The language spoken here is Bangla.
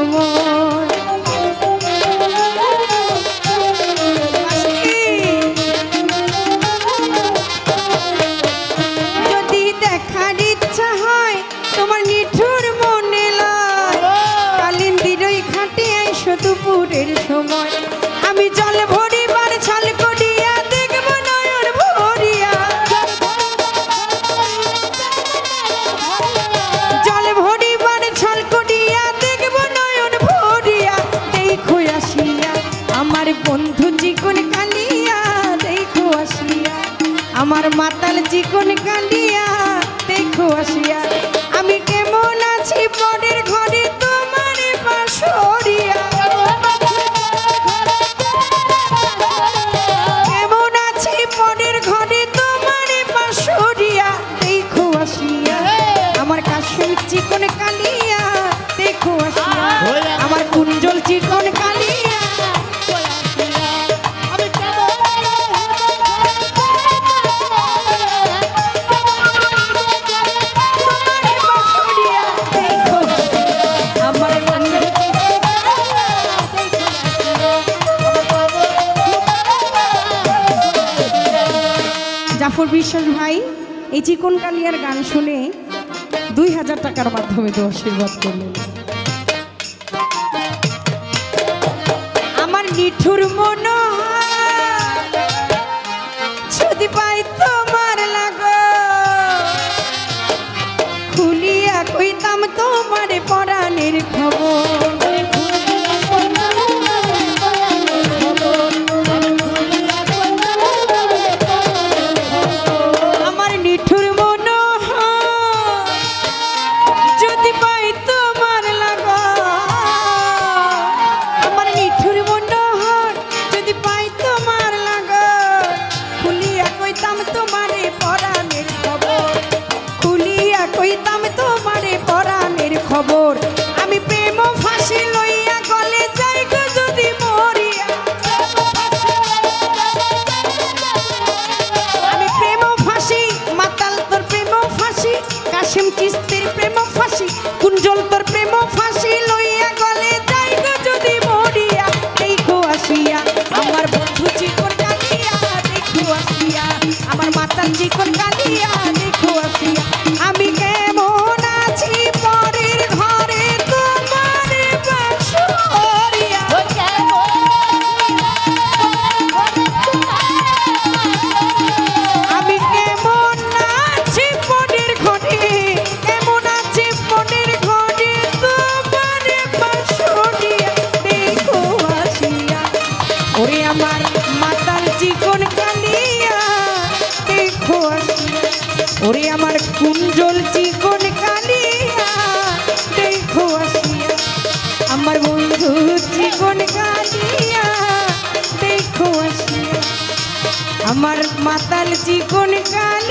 সময় যদি দেখার ইচ্ছা হয় তোমার আমার মাতাল চিকন কালিয়া দেখো আসিয়া আমি জাফর বিশ্বাস ভাই, এই চিকন কালিয়ার গান শুনে দুই হাজার টাকার মাধ্যমে তো আশীর্বাদ করলেন। আমার নিঠুর মন যদি পাই তোমার লাগ খুলিয়া কইতাম তোমার পরাণের খবর। তোমারে পরাণের খবর। খুলিয়া কইতাম তোমারে পরাণের খবর। আমি প্রেম ফাঁসি লইয়া গলে যাই গো যদি মরিয়া। আমি প্রেম ফাঁসি, মাতাল তোর প্রেম ফাঁসি, কাশিম কিস্তির আমার মাতাল চিকন কালিয়া